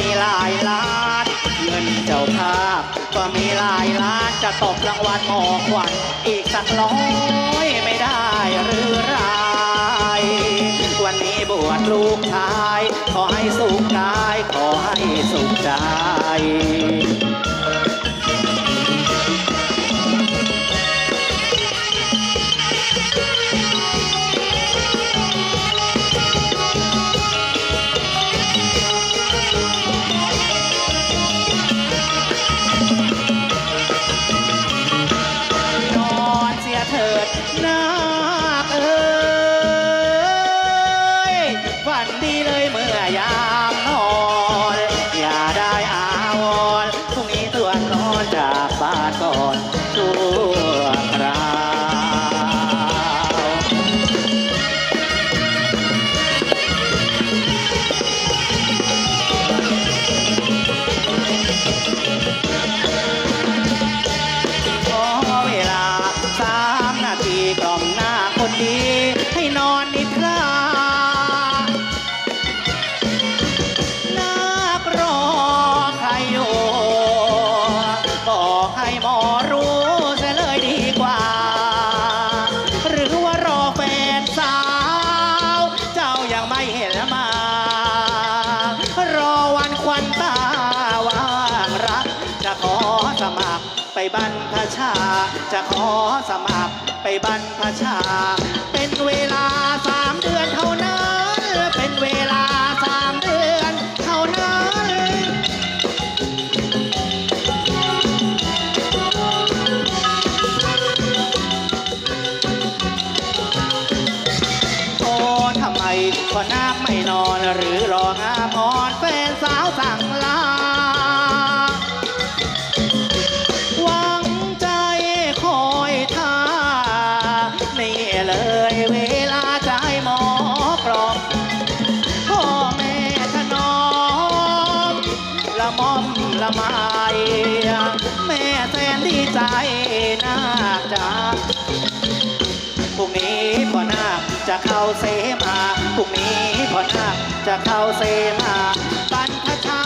มีหลายล้าน เงินเจ้าภาพ ก็มีหลายล้านจะตกรางวัลหมอขวัญอีกสักร้อยไม่ได้หรือไรวันนี้บวชลูกชาย ขอให้สุขกาย ขอให้สุขใจันดีเลยเมื่อยามนอนอย่าได้อาวรพรุ่งนี้ตัวนอนจากบ้านก่อนชั่วคราวขอเวลาสามนาทีกล่อมหน้า ไปบรรพชา จะขอสมัครไปบรรพชา เป็นเวลาสามเดือนเท่านั้น เป็นเวลา เสมาพรุ่งนี้พอนาจะเข้าเสมาบรรพชา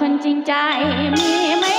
คนจริงใจมีไหม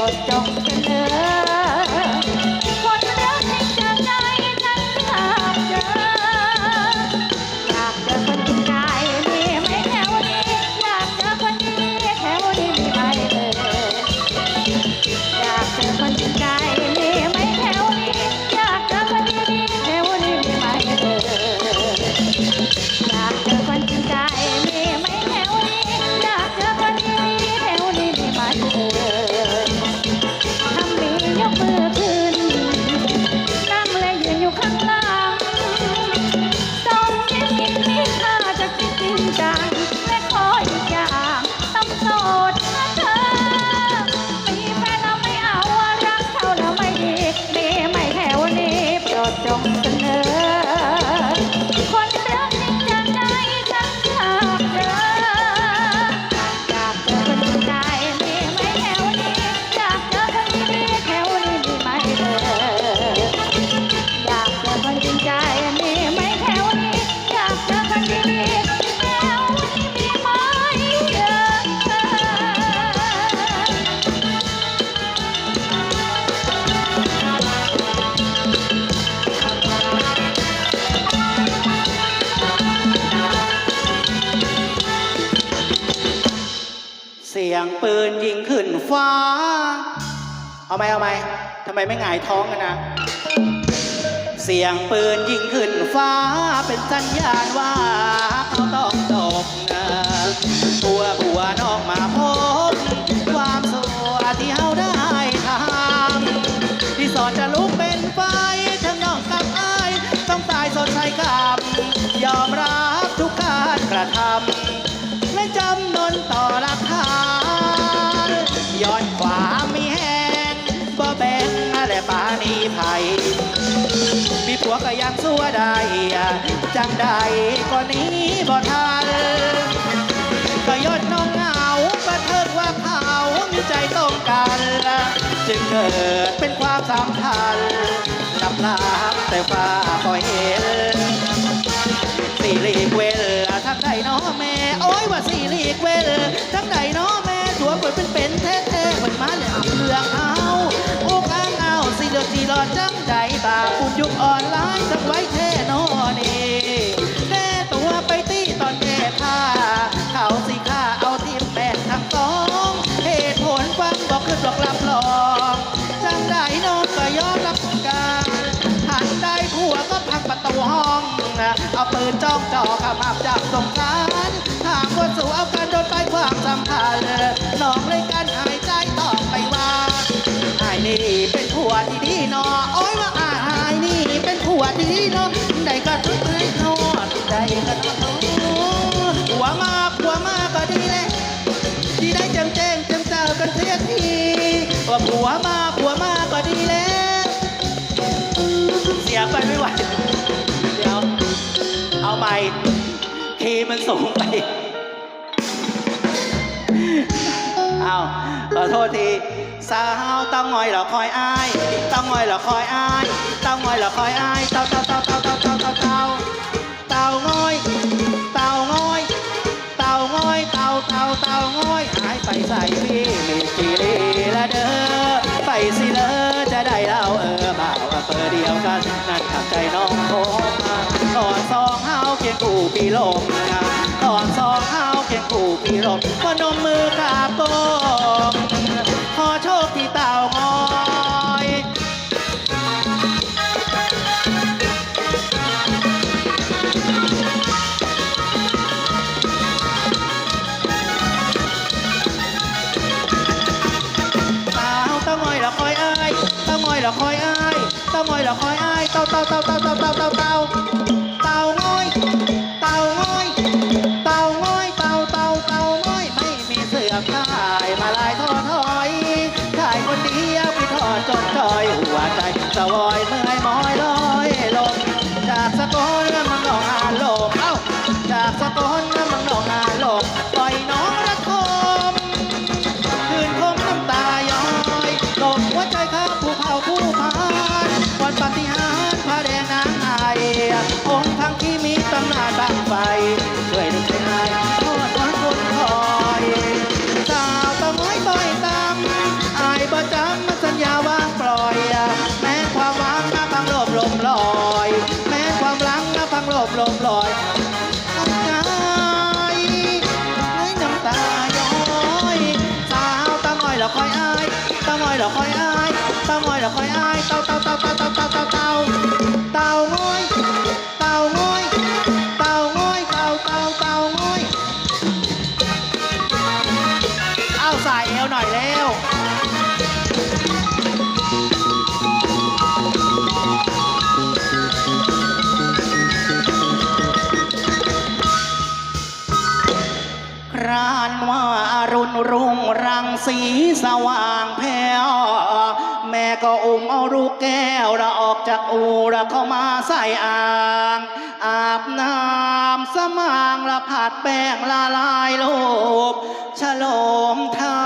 botão ยงปืนยิงขึ้นฟ้า เอาไหมเอาไหมทำไมไม่หงายท้องกันนะ เสียงปืนยิงขึ้นฟ้าเป็นสัญญาณว่า ได้จังใดก็นี้บ่ทันก็ยอดน้องเหงาก็เทิดว่าเขามีใจตรงกันจึงเกิดเป็นความสัมพันธ์นับลักแต่ฟ้าก็เห็นสี่ลีกเวลทั้งใดน้อแม่โอ้ยว่าสี่ลีกเวลทั้งใดน้อแม่ตัวเปิดเป็นเป็นแท้แท้เหมือนมาเลยอ่ำเลืองเอาโอุกอ้างเอาสี่เลือดสีหลอดจังใจบาปุ่นยุคออนลน์สัก ไว้แท้นอนี่แน่ตัวไปตีตอนแก้ผ้าเขาสิค่าเอาทีมแปดทั้งสองเหตุผลฟังบอกขึ้นบอกรับรองจังได้น้องก็ยอมรับการหันได้ผัวก็พังประตูห้อง เอาปืนจ้องจ่อขมับจับสงสารถามว่าสู่เอาการโดนไปความสัมพันธ์น้องเลยกันหายใจตอไปว่าไอายนี่เป็นผัวที่ดีเนอโอ้ยว่าอายนี่เป็นผั วที่ดีเนอได้ก็ทุกเลยทอดได้ก็ทุกผัวมาผัวมากก็ดีเลยที่ได้แจ้งแจ้งแจ้งเจ้ากันเสียทีว่าผัวมากผัวมากก็ดีแล้วเสียไปไม่ไหวเดี๋ยวเอาใหม่คีย์มันสูงไปเอาขอโทษที สาวเต้องงอยเหรอคอยอายเต้องอยเหรอคอยอายเต้องอยเหรอคอยอายเต่าเต่าเต่าเต่าเต่าเต่าเต่าเต่าเต่างอยเต่างอยเต่างอยเต่าเต่าเต่างอยหายไปใส่พี่มีจีรีละเด้อไปสิเลอจะได้เล่าเออบ่าวเปิดเดียวกันนั่นขับใจน้องโคมาตอนสองเฮาเคียงคู่ปีลมตอนสองเฮาเคียงคู่ปีรมพนมมือกราบก้ม อยละคอยอ้ายเต้างอยละคอยอ้ายเต้าเต้าเต้าเต้าเต้าเต้าเต้าเต้าเต้างอยายตาหน่อยและคอยอายเต่าเต่าเต่าเต่าเต่าเต่าเต่าเต่าเต่างอยเต่างอยเต่างอยเต่าเต่าเต่างอยเอาใส่เอวหน่อยเร็วครานว่าอรุณรุ่งรังสีสว่างแผ้ว ม่ก็อุ้มเอาลูกแก้วระออกจากอูระเข้ามาใส่อ่าง อาบน้ำสมางละผัดแป้งละลายโลบฉลมทา